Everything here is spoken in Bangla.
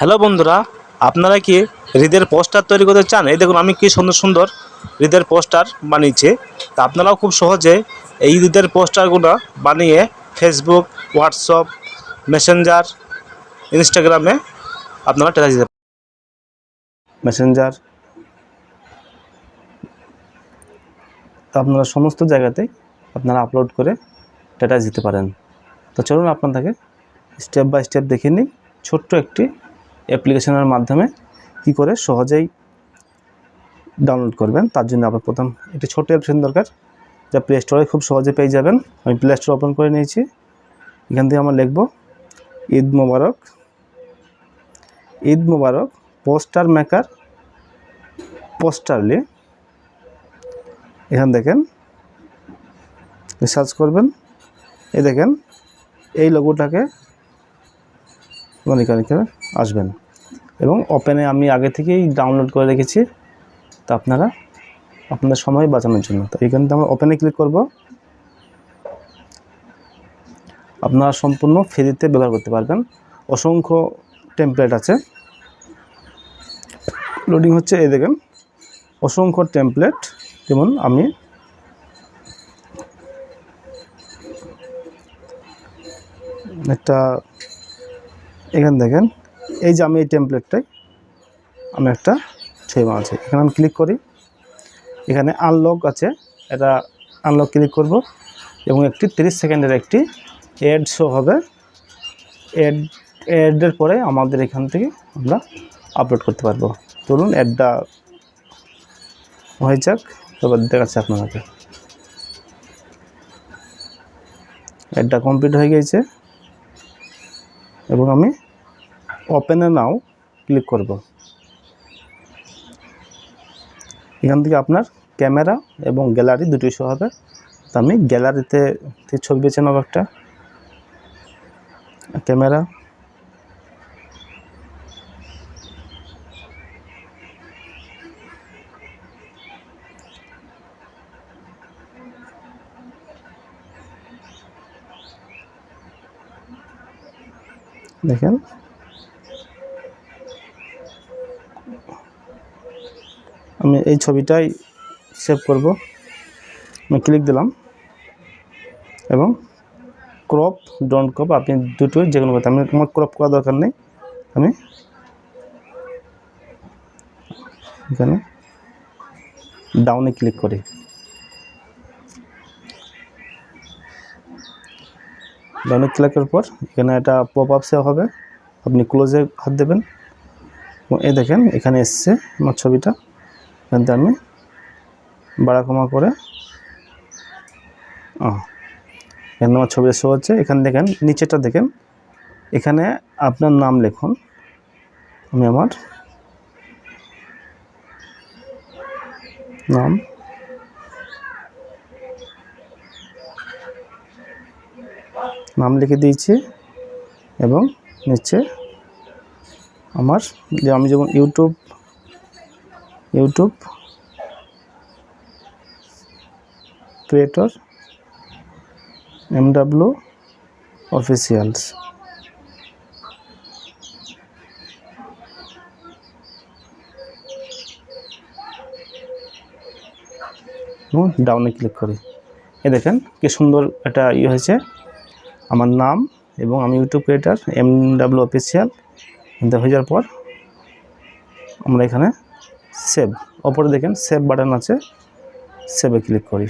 হ্যালো বন্ধুরা, আপনারা কি হৃদের পোস্টার তৈরি করতে চান? এই দেখুন, আমি কি সুন্দর সুন্দর হৃদের পোস্টার বানিয়েছি। তা আপনারাও খুব সহজে এই হৃদের পোস্টারগুলো বানিয়ে ফেসবুক হোয়াটসঅ্যাপ মেসেঞ্জার ইনস্টাগ্রামে আপনারা টেরা দিতে পারেন। মেসেঞ্জার তা আপনারা সমস্ত জায়গাতে আপনারা আপলোড করে স্ট্যাটাস দিতে পারেন। তো চলুন আপনাদেরকে স্টেপ বাই স্টেপ দেখে নিই। ছোট্ট একটি অ্যাপ্লিকেশনের মাধ্যমে কি করে সহজেই ডাউনলোড করবেন, তার জন্য আপনার প্রথম একটি ছোটো অ্যাপ্লিকেশন দরকার, যা প্লে স্টোরে খুব সহজে পেয়ে যাবেন। আমি প্লে স্টোর ওপেন করে নিয়েছি। এখান থেকে আমরা লিখব, Eid Mubarak. Eid Mubarak, poster maker, Posterly. এখান দেখেন সার্চ করবেন। এই দেখেন, এই লোগোটাকে মানে এখানে আসবেন। এবং ওপেনে আমি আগে থেকেই ডাউনলোড করে রেখেছি। তা আপনারা আপনাদের সময় বাঁচানোর জন্য। তো এখান আমরা ওপেনে ক্লিক করব। আপনারা সম্পূর্ণ ফ্রিতে ব্যবহার করতে পারবেন। অসংখ্য টেমপ্লেট আছে। লোডিং হচ্ছে, এই দেখেন। অসংখ্য টেমপ্লেট যেমন আমি একটা এখানে দেখেন, এই যে আমি এই টেমপ্লেটটাই আমি একটা ছবি বানাচ্ছি। এখানে আমি ক্লিক করি। এখানে আনলক আছে। এটা আনলক ক্লিক করব এবং একটি 30 সেকেন্ডের একটি অ্যাড শো হবে। অ্যাড অ্যাডের পরে আমাদের এখান থেকে আমরা আপলোড করতে পারব। চলুন অ্যাডটা হয়ে যাক। এবার দেখাচ্ছি আপনাদেরকে। অ্যাডটা কমপ্লিট হয়ে গিয়েছে। এবং আমি ওপেনে নাও ক্লিক করব। এখান থেকে আপনার ক্যামেরা এবং গ্যালারি দুটোই শো হবে। তো আমি গ্যালারিতে ছবি বেছে নেব একটা। ক্যামেরা দেখেন। আমি এই ছবিটাই সেভ করব। আমি ক্লিক দিলাম। এবং ক্রপ ডোন্ট ক্রপ আপনি দুটোই যে কোনো কথা আমি আমার ক্রপ করা দরকার নেই। আমি এখানে ডাউনে ক্লিক করি। ডাউনে ক্লিকের পর এখানে এটা পপ আপ সেভ হবে। আপনি ক্লোজে হাত দেবেন। এই দেখেন, এখানে এসছে আমার ছবিটা। এখান থেকে আমি বাড়া কমা করে এখানে আমার ছবিটা শো হচ্ছে। এখানে দেখেন নিচেটা দেখেন। এখানে আপনার নাম লিখুন। আমি আমার নাম নাম লিখে দিয়েছি এবং নিচে আমার যে আমি যেমন YouTube YouTube creator M W officials এবং ডাউনে ক্লিক করি। এ দেখেন কি সুন্দর একটা ইয়ে হয়েছে। আমার নাম এবং আমি YouTube creator M W official হয়ে যাওয়ার পর আমরা এখানে সেভ ওপরে দেখেন সেভ বাটন আছে সেভে ক্লিক করি।